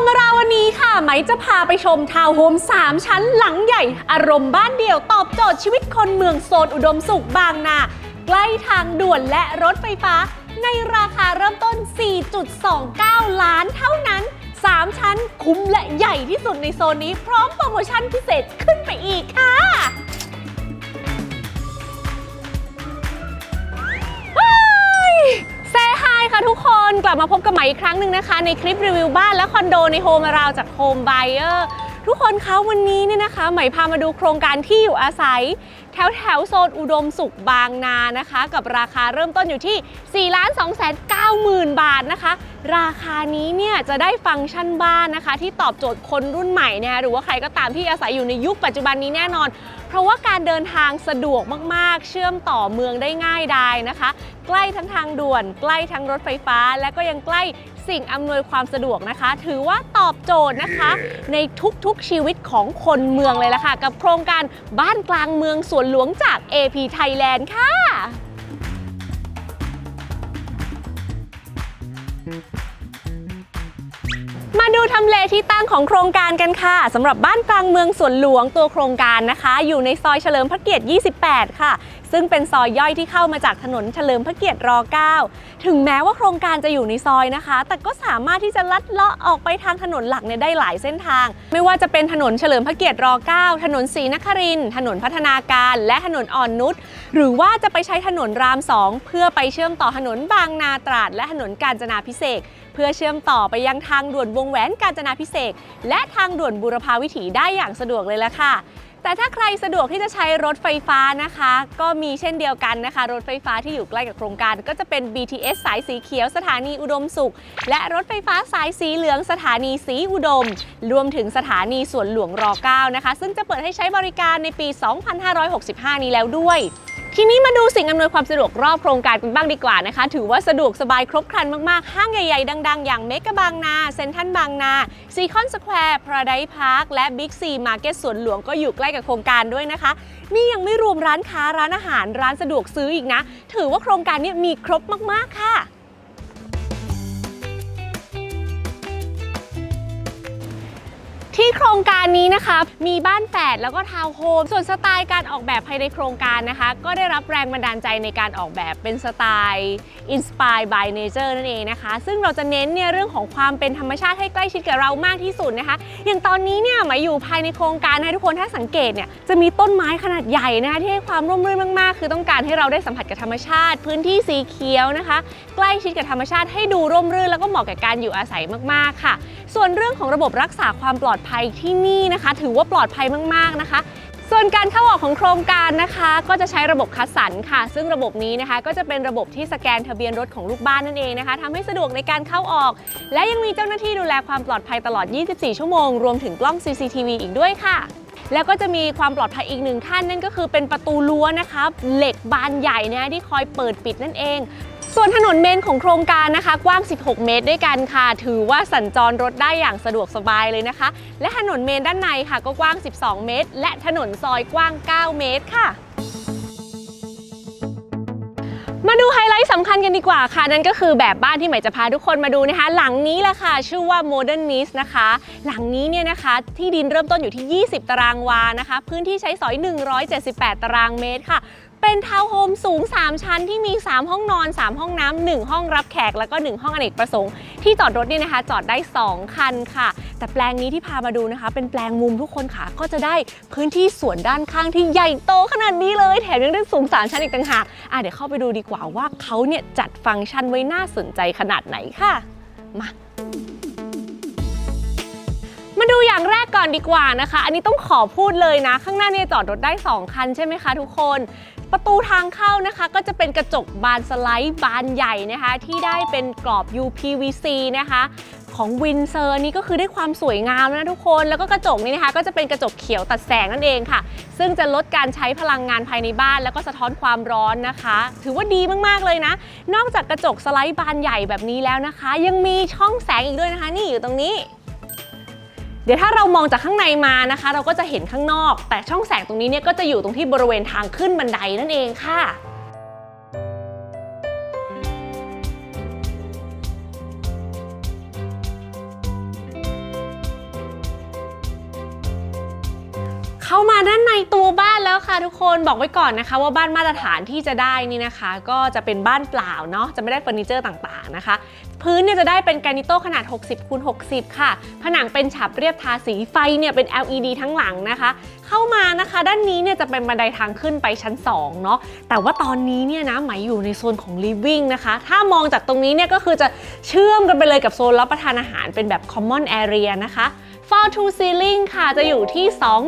มเราวันนี้ค่ะ ไหมจะพาไปชมทาวน์โฮม 3 ชั้นหลังใหญ่ อารมณ์บ้านเดี่ยวตอบโจทย์ชีวิตคนเมืองโซนอุดมสุขบางนา ใกล้ทางด่วนและรถไฟฟ้า ในราคาเริ่มต้น 4.29 ล้านเท่านั้น 3 ชั้นคุ้มและใหญ่ที่สุดในโซนนี้ พร้อมโปรโมชั่นพิเศษขึ้นไปอีกค่ะ ค่ะทุกคนกลับมาพบกับใหม่อีกครั้งหนึ่งนะคะ ในคลิปรีวิวบ้านและคอนโดในโฮมราวจากโฮมไบเออร์ ทุกคนคะวันนี้เนี่ยนะคะใหม่พามาดูโครงการที่อยู่อาศัย แถวแถวโซนอุดมสุขบางนานะคะ กับราคาเริ่มต้นอยู่ที่4 2 9 0 0 0 0 บาทนะคะ ราคานี้เนี่ยจะได้ฟังก์ชันบ้านนะคะ ที่ตอบโจทย์คนรุ่นใหม่นะคะหรือว่าใครก็ตามที่อาศัยอยู่ในยุคปัจจุบันนี้แน่นอน เพราะว่าการเดินทางสะดวกมากๆ เชื่อมต่อเมืองได้ง่ายดายนะคะ ใกล้ทั้งทางด่วน ใกล้ทั้งรถไฟฟ้า และก็ยังใกล้ สิ่งอำนวยความสะดวกนะคะ ถือว่าตอบโจทย์นะคะ ในทุกๆชีวิตของคนเมืองเลยล่ะค่ะ กับโครงการบ้านกลางเมืองสวนหลวงจาก AP Thailand ค่ะ มาดูทำเลที่ตั้งของโครงการกันค่ะสำหรับบ้านกลางเมืองสวนหลวงตัวโครงการนะคะ อยู่ในซอยเฉลิมพระเกียรติ 28 ค่ะ ซึ่งเป็นซอยย่อยที่เข้ามาจากถนนเฉลิมพระเกียรติร9ถึงแม้ว่าโครงการจะอยู่ในซอยนะคะ แต่ก็สามารถที่จะลัดเลาะออกไปทางถนนหลักเนี่ยได้หลายเส้นทาง ไม่ว่าจะเป็นถนนเฉลิมพระเกียรติร9ถนนศรีนครินทร์ถนนพัฒนาการ และถนนอ่อนนุชหรือว่าจะไปใช้ถนนราม2เพื่อไปเชื่อมต่อถนนบางนาตราด และถนนกาญจนาพิเศษเพื่อเชื่อมต่อไปยังทางด่วนวงแหวนกาญจนาพิเศษ และทางด่วนบุรพาวิถีได้อย่างสะดวกเลยละค่ะแต่ถ้าใครสะดวกที่จะใช้รถไฟฟ้านะคะ ก็มีเช่นเดียวกันนะคะ รถไฟฟ้าที่อยู่ใกล้กับโครงการ ก็จะเป็น BTS สายสีเขียวสถานีอุดมสุข และรถไฟฟ้าสายสีเหลืองสถานีสีอุดม รวมถึงสถานีสวนหลวงร 9 นะคะ ซึ่งจะเปิดให้ใช้บริการในปี 2565 นี้แล้วด้วย ทีนี้มาดูสิ่งอำนวยความสะดวกรอบโครงการกันบ้างดีกว่านะคะ ถือว่าสะดวกสบายครบครันมาก ๆ ห้างใหญ่ ๆ ดัง ๆ อย่างเมกะบางนา เซ็นทรัลบางนาซีคอนสแควร์พาราไดพาร์คและบิ๊กซีมาร์เก็ตสวนหลวงก็อยู่ใกล้กับโครงการด้วยนะคะ นี่ยังไม่รวมร้านค้าร้านอาหารร้านสะดวกซื้ออีกนะ ถือว่าโครงการนี้มีครบมาก ๆ ค่ะ ที่โครงการนี้นะคะมีบ้านแฝดแล้วก็ทาวน์โฮมส่วนสไตล์การออกแบบภายในโครงการนะคะ ก็ได้รับแรงบันดาลใจในการออกแบบเป็นสไตล์ Inspire by Nature นั่นเองนะคะ ซึ่งเราจะเน้นเนี่ยเรื่องของความเป็นธรรมชาติให้ใกล้ชิดกับเรามากที่สุดนะคะ อย่างตอนนี้เนี่ยมาอยู่ภายในโครงการนะทุกคนถ้าสังเกตเนี่ยจะมีต้นไม้ขนาดใหญ่นะคะที่ให้ความร่มรื่นมากๆ คือต้องการให้เราได้สัมผัสกับธรรมชาติ พื้นที่สีเขียวนะคะ ใกล้ชิดกับธรรมชาติให้ดูร่มรื่น แล้วก็เหมาะกับการอยู่อาศัยมากๆค่ะ ส่วนเรื่องของระบบรักษาความปลอดภัยที่นี่นะคะ ถือว่าปลอดภัยมากๆนะคะ ส่วนการเข้าออกของโครงการนะคะ ก็จะใช้ระบบคัดสรรค่ะ ซึ่งระบบนี้นะคะ ก็จะเป็นระบบที่สแกนทะเบียนรถของลูกบ้านนั่นเองนะคะทำให้สะดวกในการเข้าออก และยังมีเจ้าหน้าที่ดูแลความปลอดภัยตลอด 24 ชั่วโมง รวมถึงกล้อง CCTV อีกด้วยค่ะแล้วก็จะมีความปลอดภัยอีกหนึ่งขั้นนั่นก็คือเป็นประตูรั้วนะคะ เหล็กบานใหญ่นะที่คอยเปิดปิดนั่นเอง ส่วนถนนเมนของโครงการนะคะ กว้าง 16 เมตรด้วยกันค่ะ ถือว่าสัญจรรถได้อย่างสะดวกสบายเลยนะคะ และถนนเมนด้านในค่ะก็กว้าง 12 เมตร และถนนซอยกว้าง 9 เมตรค่ะมาดูไฮไลท์สำคัญกันดีกว่าค่ะ นั่นก็คือแบบบ้านที่ใหม่จะพาทุกคนมาดูนะคะ หลังนี้แหละค่ะ ชื่อว่า Modern n i s นะคะ หลังนี้เนี่ยนะคะ ที่ดินเริ่มต้นอยู่ที่ 20 ตารางวานะคะ พื้นที่ใช้สอย 178 ตารางเมตรค่ะ เป็นทาวน์โฮมสูง 3 ชั้นที่มี 3 ห้องนอน 3 ห้องน้ำ 1 ห้องรับแขก แล้วก็ 1 ห้องอเนกประสงค์ ที่จอดรถเนี่ยนะคะ จอดได้ 2 คันค่ะ แต่แปลงนี้ที่พามาดูนะคะ เป็นแปลงมุมทุกคนค่ะ ก็จะได้พื้นที่สวนด้านข้างที่ใหญ่โตขนาดนี้เลย แถมยังได้สูง 3 ชั้นอีกต่างหากอะเดี๋ยวเข้าไปดูดีกว่าว่าเขาเนี่ยจัดฟังก์ชันไว้น่าสนใจขนาดไหนค่ะ มามาดูอย่างแรกก่อนดีกว่านะคะ อันนี้ต้องขอพูดเลยนะ ข้างหน้าเนี่ยจอดรถได้ 2 คันใช่ไหมคะทุกคน ประตูทางเข้านะคะก็จะเป็นกระจกบานสไลด์บานใหญ่นะคะ ที่ได้เป็นกรอบ UPVC นะคะของวินเซอร์นี่ก็คือได้ความสวยงามนะทุกคนแล้วก็กระจกนี้นะคะ ก็จะเป็นกระจกเขียวตัดแสงนั่นเองค่ะ ซึ่งจะลดการใช้พลังงานภายในบ้าน แล้วก็สะท้อนความร้อนนะคะ ถือว่าดีมากๆเลยนะ นอกจากกระจกสไลด์บานใหญ่แบบนี้แล้วนะคะ ยังมีช่องแสงอีกด้วยนะคะ นี่อยู่ตรงนี้ เดี๋ยวถ้าเรามองจากข้างในมานะคะ เราก็จะเห็นข้างนอก แต่ช่องแสงตรงนี้เนี่ยก็จะอยู่ตรงที่บริเวณทางขึ้นบันไดนั่นเองค่ะเข้ามาหน้า ตัวบ้านแล้วค่ะทุกคนบอกไว้ก่อนนะคะ ว่าบ้านมาตรฐานที่จะได้นี่นะคะ ก็จะเป็นบ้านเปล่าเนาะจะไม่ได้เฟอร์นิเจอร์ต่างๆนะคะ พื้นเนี่ยจะได้เป็นแกรนิโตขนาด 60คูณ60 ค่ะ ผนังเป็นฉาบเรียบทาสีไฟเนี่ยเป็น LED ทั้งหลังนะคะ เข้ามานะคะ ด้านนี้เนี่ยจะเป็นบันไดทางขึ้นไปชั้น2เนาะแต่ว่าตอนนี้เนี่ยนะหมายอยู่ในโซนของ living นะคะ ถ้ามองจากตรงนี้เนี่ยก็คือจะเชื่อมกันไปเลยกับโซนรับประทานอาหารเป็นแบบ common area นะคะ Fall to ceiling ค่ะจะอยู่ที่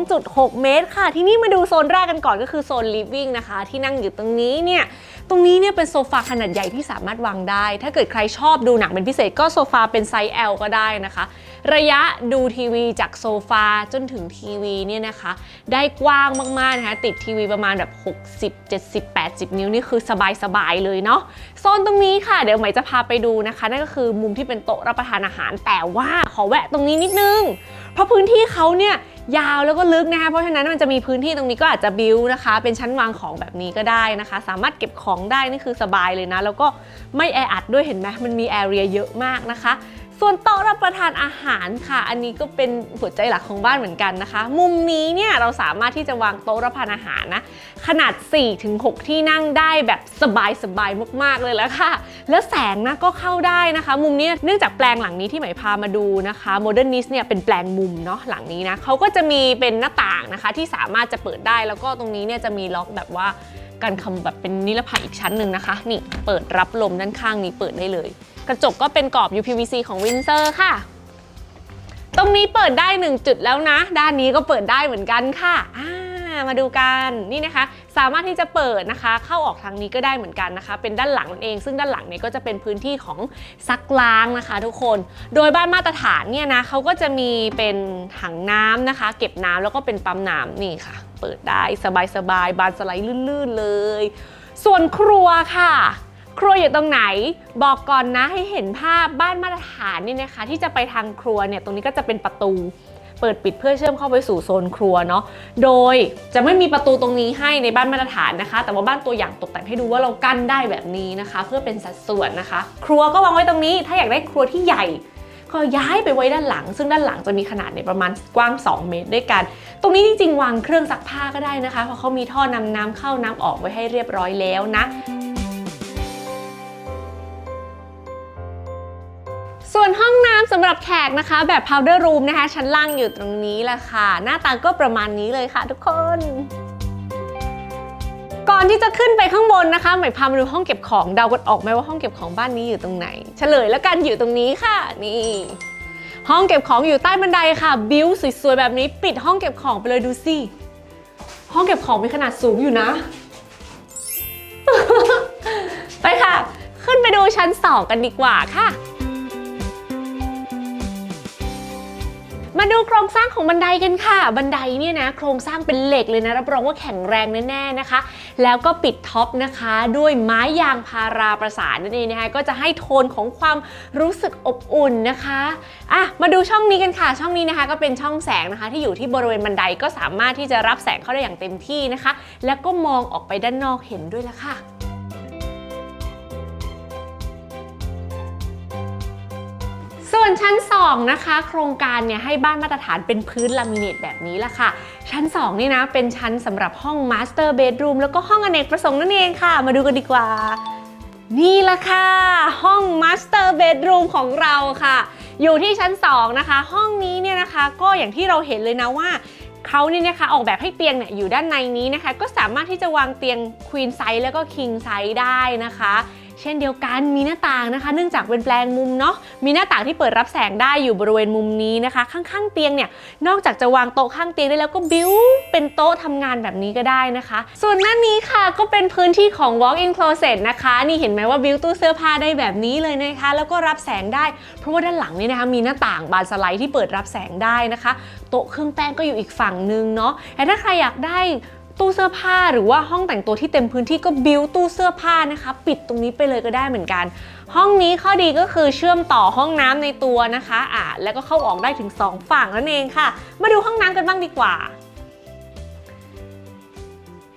2.6 เมตรค่ะ ที่นี่มาดูโซนแรกกันก่อนก็คือโซน living นะคะ ที่นั่งอยู่ตรงนี้เนี่ย ตรงนี้เนี่ยเป็นโซฟาขนาดใหญ่ที่สามารถวางได้ ถ้าเกิดใครชอบดูหนังเป็นพิเศษก็โซฟาเป็นไซส์ L ก็ได้นะคะ ระยะดูทีวีจากโซฟาจนถึงทีวีเนี่ยนะคะ ได้กว้างมากๆนะคะติดทีวีประมาณแบบ 60 70 80 นิ้วนี่คือสบายๆเลยเนาะโซนตรงนี้ค่ะเดี๋ยวใหม่จะพาไปดูนะคะ นั่นก็คือมุมที่เป็นโต๊ะรับประทานอาหาร แต่ว่าขอแวะตรงนี้นิดนึง เพราะพื้นที่เขาเนี่ยยาวแล้วก็ลึกนะคะเพราะฉะนั้นมันจะมีพื้นที่ตรงนี้ก็อาจจะบิวนะคะ เป็นชั้นวางของแบบนี้ก็ได้นะคะ สามารถเก็บของได้นี่คือสบายเลยนะ แล้วก็ไม่แออัดด้วยเห็นไหมมันมีแอเรียเยอะมากนะคะ ส่วนโต๊ะรับประทานอาหารค่ะ อันนี้ก็เป็นหัวใจหลักของบ้านเหมือนกันนะคะ มุมนี้เนี่ยเราสามารถที่จะวางโต๊ะรับประทานอาหารนะขนาด 4-6 ที่นั่งได้แบบสบายๆมาก ๆ เลยแล้วค่ะ แล้วแสงนะก็เข้าได้นะคะ มุมนี้เนื่องจากแปลงหลังนี้ที่หมายพามาดูนะคะ Modernist เนี่ยเป็นแปลงมุมเนาะหลังนี้นะเขาก็จะมีเป็นหน้าต่างนะคะ ที่สามารถจะเปิดได้แล้วก็ตรงนี้เนี่ยจะมีล็อกแบบว่ากันคำแบบเป็นนิรภัยอีกชั้นหนึ่งนะคะ นี่เปิดรับลมด้านข้างนี้เปิดได้เลย กระจกก็เป็นกรอบ UPVC ของ Windsor ค่ะ ตรงนี้เปิดได้ 1 จุดแล้วนะ ด้านนี้ก็เปิดได้เหมือนกันค่ะมาดูกันนี่นะคะ สามารถที่จะเปิดนะคะ เข้าออกทางนี้ก็ได้เหมือนกันนะคะ เป็นด้านหลังนั่นเอง ซึ่งด้านหลังเนี่ยก็จะเป็นพื้นที่ของซักล้างนะคะ ทุกคน โดยบ้านมาตรฐานเนี่ยนะเขาก็จะมีเป็นถังน้ำนะคะ เก็บน้ำแล้วก็เป็นปั๊มน้ำนี่ค่ะ เปิดได้สบายๆบานสไลด์ลื่นๆเลย ส่วนครัวค่ะ ครัวอยู่ตรงไหน บอกก่อนนะให้เห็นภาพบ้านมาตรฐานนี่นะคะ ที่จะไปทางครัวเนี่ยตรงนี้ก็จะเป็นประตู เปิดปิดเพื่อเชื่อมเข้าไปสู่โซนครัวเนาะโดยจะไม่มีประตูตรงนี้ให้ในบ้านมาตรฐานนะคะ แต่ว่าบ้านตัวอย่างตกแต่งให้ดูว่าเรากั้นได้แบบนี้นะคะ เพื่อเป็นสัดส่วนนะคะ ครัวก็วางไว้ตรงนี้ ถ้าอยากได้ครัวที่ใหญ่ก็ย้ายไปไว้ด้านหลัง ซึ่งด้านหลังจะมีขนาดเนี่ยประมาณกว้าง 2 เมตรด้วยกัน ตรงนี้จริงๆวางเครื่องซักผ้าก็ได้นะคะ เพราะเขามีท่อนำน้ำเข้าน้ำออกไว้ให้เรียบร้อยแล้วนะ ส่วนห้องน้ำสำหรับแขกนะคะ แบบ powder room นะคะ ชั้นล่างอยู่ตรงนี้แหละค่ะ หน้าตาก็ประมาณนี้เลยค่ะทุกคนก่อนที่จะขึ้นไปข้างบนนะคะหมายพามาดูห้องเก็บของเดากันออกไหมว่าห้องเก็บของบ้านนี้อยู่ตรงไหน เฉลยแล้วกันอยู่ตรงนี้ค่ะ นี่ ห้องเก็บของอยู่ใต้บันไดค่ะ บิวสวยๆแบบนี้ ปิดห้องเก็บของไปเลยดูสิห้องเก็บของมีขนาดสูงอยู่นะ ไปค่ะ ขึ้นไปดูชั้น2กันดีกว่าค่ะ มาดูโครงสร้างของบันไดกันค่ะ บันไดเนี่ยนะโครงสร้างเป็นเหล็กเลยนะรับรองว่าแข็งแรงแน่ๆนะคะ แล้วก็ปิดท็อปนะคะ ด้วยไม้ยางพาราประสานนั่นเองนะคะก็จะให้โทนของความรู้สึกอบอุ่นนะคะอะมาดูช่องนี้กันค่ะ ช่องนี้นะคะ ก็เป็นช่องแสงนะคะ ที่อยู่ที่บริเวณบันไดก็สามารถที่จะรับแสงเข้าได้อย่างเต็มที่นะคะ แล้วก็มองออกไปด้านนอกเห็นด้วยละค่ะ วนชั้น 2 นะคะ โครงการเนี่ยให้บ้านมาตรฐานเป็นพื้นลามิเนตแบบนี้ละค่ะ ชั้น 2 นี่นะ เป็นชั้นสำหรับห้องมาสเตอร์เบดรูมแล้วก็ห้องอเนกประสงค์นั่นเองค่ะ มาดูกันดีกว่า นี่ละค่ะ ห้องมาสเตอร์เบดรูมของเราค่ะ อยู่ที่ชั้น 2 นะคะ ห้องนี้เนี่ยนะคะ ก็อย่างที่เราเห็นเลยนะว่าเขาเนี่ยนะคะออกแบบให้เตียงเนี่ยอยู่ด้านในนี้นะคะ ก็สามารถที่จะวางเตียงควีนไซส์แล้วก็คิงไซส์ได้นะคะ เช่นเดียวกันมีหน้าต่างนะคะ เนื่องจากเป็นแปลงมุมเนาะมีหน้าต่างที่เปิดรับแสงได้อยู่บริเวณมุมนี้นะคะ ข้างๆเตียงเนี่ยนอกจากจะวางโต๊ะข้างเตียงได้แล้วก็บิ้วเป็นโต๊ะทำงานแบบนี้ก็ได้นะคะ ส่วนหน้านี้ค่ะก็เป็นพื้นที่ของ walk-in closet นะคะ นี่เห็นไหมว่าบิ้วตู้เสื้อผ้าได้แบบนี้เลยนะคะ แล้วก็รับแสงได้ เพราะว่าด้านหลังนี่นะคะมีหน้าต่างบานสไลด์ที่เปิดรับแสงได้นะคะ โต๊ะเครื่องแป้งก็อยู่อีกฝั่งนึงเนาะแต่ถ้าใครอยากได้ ตู้เสื้อผ้าหรือว่าห้องแต่งตัวที่เต็มพื้นที่ก็บิวตู้เสื้อผ้านะคะปิดตรงนี้ไปเลยก็ได้เหมือนกัน ห้องนี้ข้อดีก็คือเชื่อมต่อห้องน้ำในตัวนะคะอ่าแล้วก็เข้าออกได้ถึง 2 ฝั่งนั่นเองค่ะ มาดูห้องน้ำกันบ้างดีกว่า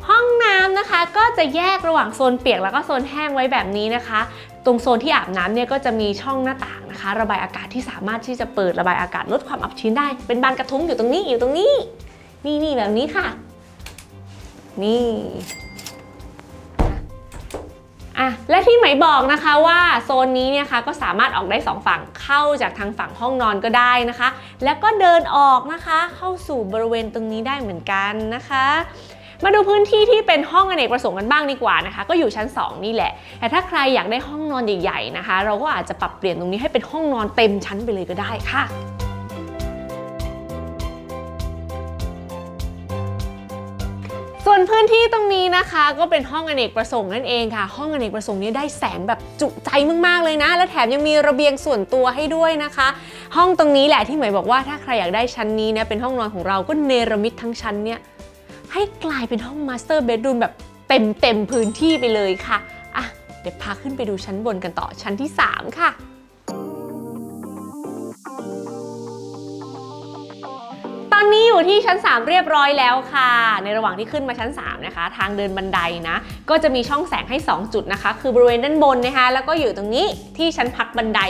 ห้องน้ำนะคะก็จะแยกระหว่างโซนเปียกแล้วก็โซนแห้งไว้แบบนี้นะคะ ตรงโซนที่อาบน้ำเนี่ยก็จะมีช่องหน้าต่างนะคะ ระบายอากาศที่สามารถที่จะเปิดระบายอากาศลดความอับชื้นได้ เป็นบานกระทุ้งอยู่ตรงนี้อยู่ตรงนี้ นี่นี่แบบนี้ค่ะ นี่อะและที่ไหมบอกนะคะว่าโซนนี้เนี่ยค่ะก็สามารถออกได้สองฝั่งเข้าจากทางฝั่งห้องนอนก็ได้นะคะ แล้วก็เดินออกนะคะเข้าสู่บริเวณตรงนี้ได้เหมือนกันนะคะมาดูพื้นที่ที่เป็นห้องอเนกประสงค์กันบ้างดีกว่านะคะ ก็อยู่ชั้น 2 นี่แหละ แต่ถ้าใครอยากได้ห้องนอนใหญ่ๆนะคะ เราก็อาจจะปรับเปลี่ยนตรงนี้ให้เป็นห้องนอนเต็มชั้นไปเลยก็ได้ค่ะ ส่วนพื้นที่ตรงนี้นะคะก็เป็นห้องอเนกประสงค์นั่นเองค่ะ ห้องอเนกประสงค์นี้ได้แสงแบบจุใจมากๆเลยนะ และแถมยังมีระเบียงส่วนตัวให้ด้วยนะคะ ห้องตรงนี้แหละที่หมายบอกว่าถ้าใครอยากได้ชั้นนี้เนี่ยเป็นห้องนอนของเราก็เนรมิตทั้งชั้นเนี่ยให้กลายเป็นห้องมาสเตอร์เบดรูมแบบเต็มเต็มพื้นที่ไปเลยค่ะอะเดี๋ยวพาขึ้นไปดูชั้นบนกันต่อชั้นที่ 3 ค่ะ นี้อยู่ที่ชั้น 3 เรียบร้อยแล้วค่ะ ในระหว่างที่ขึ้นมาชั้น 3 นะคะ ทางเดินบันไดนะ ก็จะมีช่องแสงให้ 2 จุดนะคะ คือบริเวณด้านบนนะคะ แล้วก็อยู่ตรงนี้ที่ชั้นพักบันได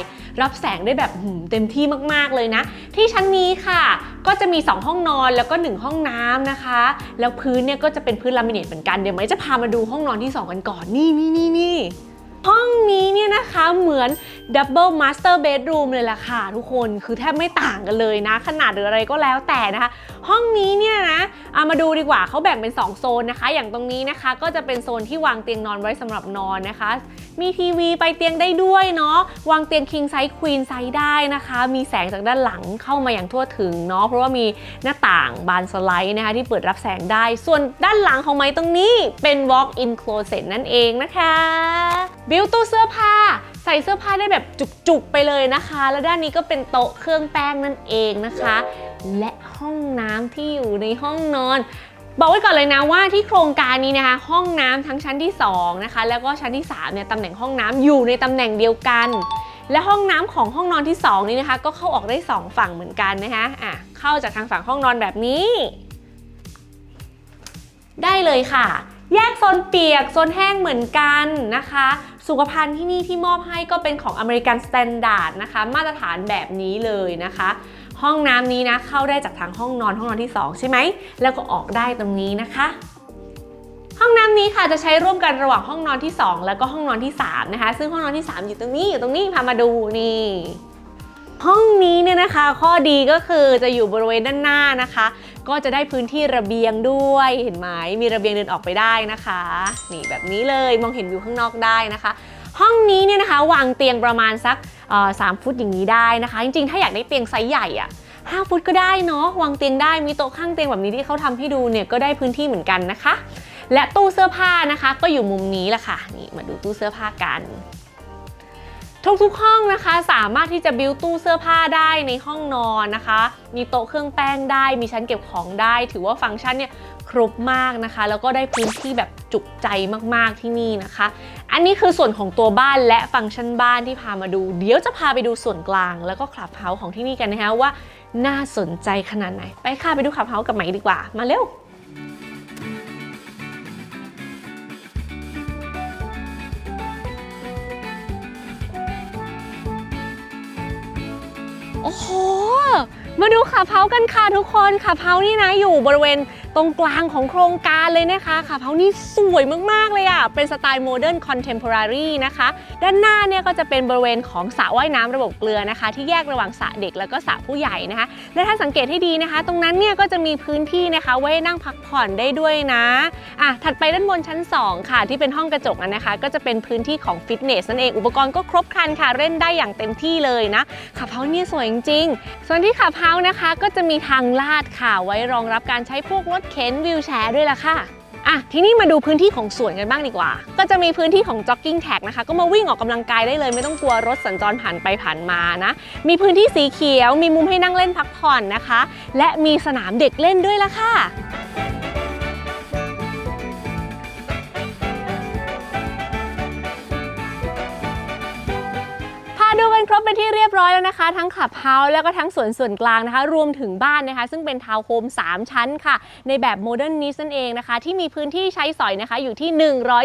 รับแสงได้แบบหืมเต็มที่มากๆเลยนะ ที่ชั้นนี้ค่ะ ก็จะมี 2 ห้องนอนแล้วก็ 1 ห้องน้ำนะคะ แล้วพื้นเนี่ยก็จะเป็นพื้นลามิเนตเหมือนกัน เดี๋ยวไม้จะพามาดูห้องนอนที่ 2 กันก่อน นี่นี่นี่นี่ ห้องนี้เนี่ยนะคะเหมือนดับเบิลมาสเตอร์เบดรูมเลยล่ะค่ะทุกคนคือแทบไม่ต่างกันเลยนะ ขนาดหรืออะไรก็แล้วแต่นะคะ ห้องนี้เนี่ยนะเอามาดูดีกว่าเขาแบ่งเป็น 2 โซนนะคะ อย่างตรงนี้นะคะก็จะเป็นโซนที่วางเตียงนอนไว้สำหรับนอนนะคะ มีทีวีไปเตียงได้ด้วยเนาะวางเตียง king size queen size ได้นะคะ มีแสงจากด้านหลังเข้ามาอย่างทั่วถึงเนาะเพราะว่ามีหน้าต่างบานสไลด์นะคะ ที่เปิดรับแสงได้ ส่วนด้านหลังของไม้ตรงนี้เป็น walk in closet นั่นเองนะคะบิวตู้เสื้อผ้าใส่เสื้อผ้าได้แบบจุกๆไปเลยนะคะ แล้วด้านนี้ก็เป็นโต๊ะเครื่องแป้งนั่นเองนะคะ และห้องน้ำที่อยู่ในห้องนอน บอกไว้ก่อนเลยนะว่าที่โครงการนี้นะคะ ห้องน้ำทั้งชั้นที่2นะคะแล้วก็ชั้นที่3เนี่ยตำแหน่งห้องน้ำอยู่ในตำแหน่งเดียวกันและห้องน้ำของห้องนอนที่ 2 นี้นะคะ ก็เข้าออกได้ 2 ฝั่งเหมือนกันนะคะอะเข้าจากทางฝั่งห้องนอนแบบนี้ ได้เลยค่ะ แยกโซนเปียกโซนแห้งเหมือนกันนะคะ สุขภัณฑ์ที่นี่ที่มอบให้ก็เป็นของอเมริกันสแตนดาร์ดนะคะ มาตรฐานแบบนี้เลยนะคะ ห้องน้ำนี้นะเข้าได้จากทางห้องนอนห้องนอนที่ 2 ใช่ไหม แล้วก็ออกได้ตรงนี้นะคะ ห้องน้ำนี้ค่ะจะใช้ร่วมกันระหว่างห้องนอนที่ 2 แล้วก็ห้องนอนที่ 3 นะคะ ซึ่งห้องนอนที่ 3 อยู่ตรงนี้อยู่ตรงนี้พามาดูนี่ห้องนี้เนี่ยนะคะข้อดีก็คือจะอยู่บริเวณด้านหน้านะคะ ก็จะได้พื้นที่ระเบียงด้วยเห็นไหมมีระเบียงเดินออกไปได้นะคะ นี่แบบนี้เลยมองเห็นวิวข้างนอกได้นะคะ ห้องนี้เนี่ยนะคะ วางเตียงประมาณสักสามฟุตอย่างนี้ได้นะคะ จริงๆ ถ้าอยากได้เตียงไซส์ใหญ่อะ5ฟุตก็ได้เนาะวางเตียงได้มีโต๊ะข้างเตียงแบบนี้ที่เขาทำให้ดูเนี่ยก็ได้พื้นที่เหมือนกันนะคะ และตู้เสื้อผ้านะคะ ก็อยู่มุมนี้แหละค่ะนี่มาดูตู้เสื้อผ้ากันทุกๆห้องนะคะสามารถที่จะบิวตู้เสื้อผ้าได้ในห้องนอนนะคะ มีโต๊ะเครื่องแป้งได้ มีชั้นเก็บของได้ ถือว่าฟังก์ชันเนี่ย ครบมากนะคะ แล้วก็ได้พื้นที่แบบจุกใจมากๆที่นี่นะคะ อันนี้คือส่วนของตัวบ้านและฟังก์ชันบ้านที่พามาดู เดี๋ยวจะพาไปดูส่วนกลาง แล้วก็คลับเฮาส์ของที่นี่กันนะคะว่าน่าสนใจขนาดไหน ไปค่ะไปดูคลับเฮาส์กับไหมดีกว่า มาเร็วโอ้โห มาดูขับเฮากันค่ะทุกคนขับเฮานี่นะอยู่บริเวณ ตรงกลางของโครงการเลยนะคะขับเฮานี่สวยมาก ๆ เลยอะ่ะ เป็นสไตล์โมเดิร์นคอนเทมพอรารีนะคะ ด้านหน้าเนี่ยก็จะเป็นบริเวณของสระว่ายน้ำระบบเกลือนะคะ ที่แยกระหว่างสระเด็กแล้วก็สระผู้ใหญ่นะคะ และถ้าสังเกตให้ดีนะคะ ตรงนั้นเนี่ยก็จะมีพื้นที่นะคะไว้นั่งพักผ่อนได้ด้วยนะอะถัดไปด้านบนชั้น 2 ค่ะ ที่เป็นห้องกระจกนะคะ ก็จะเป็นพื้นที่ของฟิตเนสนั่นเองอุปกรณ์ก็ครบครันค่ะเล่นได้อย่างเต็มที่เลยนะขับเฮานี่สวยจริงๆส่วนที่ขับเฮานะคะ ก็จะมีทางลาดค่ะไว้รองรับการใช้พวกรถเข็นวิวแชร์ด้วยล่ะค่ะอะทีนี้มาดูพื้นที่ของสวนกันบ้างดีกว่า ก็จะมีพื้นที่ของ jogging tag นะคะ ก็มาวิ่งออกกำลังกายได้เลย ไม่ต้องกลัวรถสัญจรผ่านไปผ่านมานะ มีพื้นที่สีเขียว มีมุมให้นั่งเล่นพักผ่อนนะคะ และมีสนามเด็กเล่นด้วยล่ะค่ะ กันครบเป็นที่เรียบร้อยแล้วนะคะ ทั้งขับเฮาส์แล้วก็ทั้งสวนส่วนกลางนะคะ รวมถึงบ้านนะคะ ซึ่งเป็นทาวน์โฮม3 ชั้นค่ะ ในแบบโมเดิร์นนิสนั่นเองนะคะ ที่มีพื้นที่ใช้สอยนะคะอยู่ที่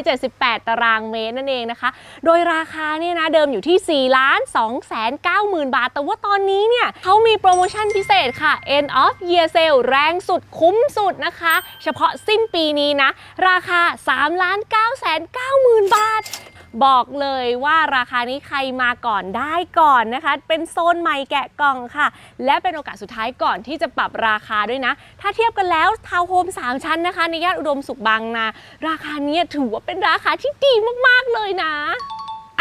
178 ตารางเมตรนั่นเองนะคะ โดยราคาเนี่ยนะเดิมอยู่ที่4ล้าน2แสน9หมื่นบาท แต่ว่าตอนนี้เนี่ยเขามีโปรโมชั่นพิเศษค่ะ end of year sale แรงสุดคุ้มสุดนะคะ เฉพาะสิ้นปีนี้นะ ราคา3ล้าน9แสน9หมื่นบาท บอกเลยว่าราคานี้ใครมาก่อนได้ก่อนนะคะ เป็นโซนใหม่แกะกล่องค่ะ และเป็นโอกาสสุดท้ายก่อนที่จะปรับราคาด้วยนะ ถ้าเทียบกันแล้วทาวน์โฮม3 ชั้นนะคะ ในย่านอุดมสุขบางนา ราคาเนี้ยถือว่าเป็นราคาที่ดีมากๆเลยนะ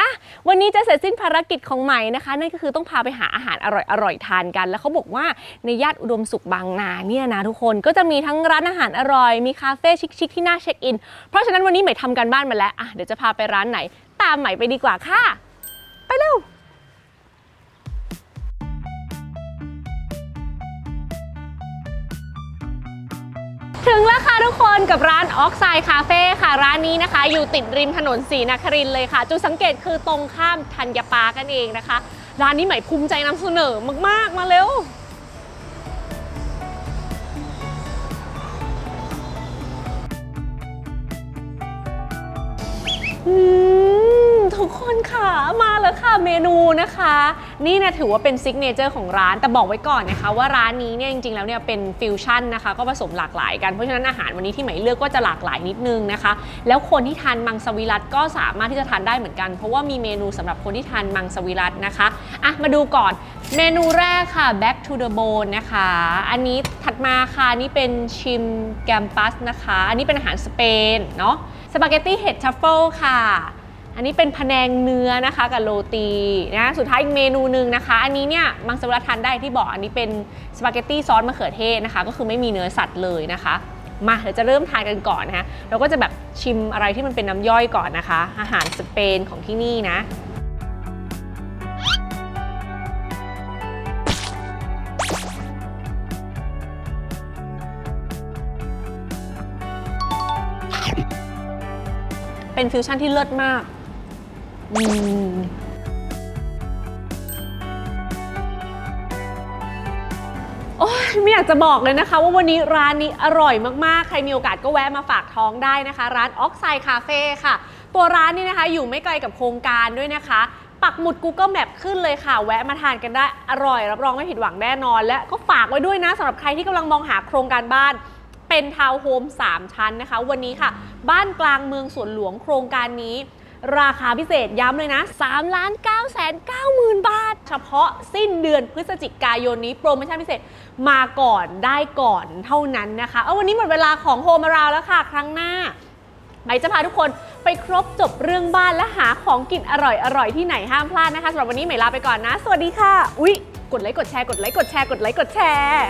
ะ วันนี้จะเสร็จสิ้นภารกิจของใหม่นะคะ นั่นก็คือต้องพาไปหาอาหารอร่อยๆทานกัน แล้วเขาบอกว่าในย่านอุดมสุขบางนาเนี่ยนะทุกคนก็จะมีทั้งร้านอาหารอร่อย มีคาเฟ่ชิคๆที่น่าเช็คอิน เพราะฉะนั้นวันนี้ใหม่ทำการบ้านมาแล้วอะเดี๋ยวจะพาไปร้านไหน ตามใหม่ไปดีกว่าค่ะ ไปเร็ว ถึงแล้วค่ะทุกคนกับร้านออกไซด์คาเฟ่ค่ะ ร้านนี้นะคะ อยู่ติดริมถนนศรีนครินเลยค่ะ จุดสังเกตคือตรงข้ามธัญปากันเองนะคะ ร้านนี้ใหม่ภูมิใจนำเสนอมาก ๆ มาเร็วอืม ทุกคนค่ะมาแล้วค่ะเมนูนะคะ นี่นะถือว่าเป็นซิกเนเจอร์ของร้านแต่บอกไว้ก่อนนะคะว่าร้านนี้เนี่ยจริงๆแล้วเนี่ยเป็นฟิวชั่นนะคะก็ผสมหลากหลายกันเพราะฉะนั้นอาหารวันนี้ที่ไหมเลือกก็จะหลากหลายนิดนึงนะคะ แล้วคนที่ทานมังสวิรัตก็สามารถที่จะทานได้เหมือนกัน เพราะว่ามีเมนูสำหรับคนที่ทานมังสวิรัตนะคะอะมาดูก่อนเมนูแรกค่ะ back to the bone นะคะ อันนี้ถัดมาค่ะนี่เป็นชิมแกมปัสนะคะ อันนี้เป็นอาหารสเปนเนาะสปาเกตตี้เห็ดทัฟเฟิลค่ะ อันนี้เป็นพะแนงเนื้อนะคะกับโรตีนะสุดท้ายอีกเมนูหนึ่งนะคะ อันนี้เนี่ยมังสวิรัตทานได้ที่บอกอันนี้เป็นสปาเกตตี้ซอสมะเขือเทศนะคะ ก็คือไม่มีเนื้อสัตว์เลยนะคะมาเดี๋ยวจะเริ่มทานกันก่อนนะคะเราก็จะแบบชิมอะไรที่มันเป็นน้ำย่อยก่อนนะคะ อาหารสเปนของที่นี่นะเป็นฟิวชั่นที่เลิศมาก อืมโอ้ยไม่อยากจะบอกเลยนะคะ ว่าวันนี้ร้านนี้อร่อยมากๆ ใครมีโอกาสก็แวะมาฝากท้องได้นะคะ ร้านออกไซด์คาเฟ่ค่ะ ตัวร้านนี่นะคะอยู่ไม่ไกลกับโครงการด้วยนะคะ ปักหมุด Google Map ขึ้นเลยค่ะ แวะมาทานกันได้อร่อย รับรองไม่ผิดหวังแน่นอน และก็ฝากไว้ด้วยนะสำหรับใครที่กำลังมองหาโครงการบ้านเป็นทาวน์โฮม3ชั้นนะคะ วันนี้ค่ะ บ้านกลางเมืองสวนหลวงโครงการนี้ ราคาพิเศษย้ำเลยนะ 3 ล้าน9แสน9หมื่นบาท เฉพาะสิ้นเดือนพฤศจิกายนนี้โปรโมชั่นพิเศษมาก่อนได้ก่อนเท่านั้นนะคะเอาวันนี้หมดเวลาของโฮมาราวแล้วค่ะ ครั้งหน้าไหมจะพาทุกคนไปครบจบเรื่องบ้านและหาของกินอร่อยๆที่ไหนห้ามพลาดนะคะสำหรับวันนี้ไหมลาไปก่อนนะ สวัสดีค่ะ อุ๊ย กดไลค์กดแชร์กดไลค์กดแชร์กดไลค์กดแชร์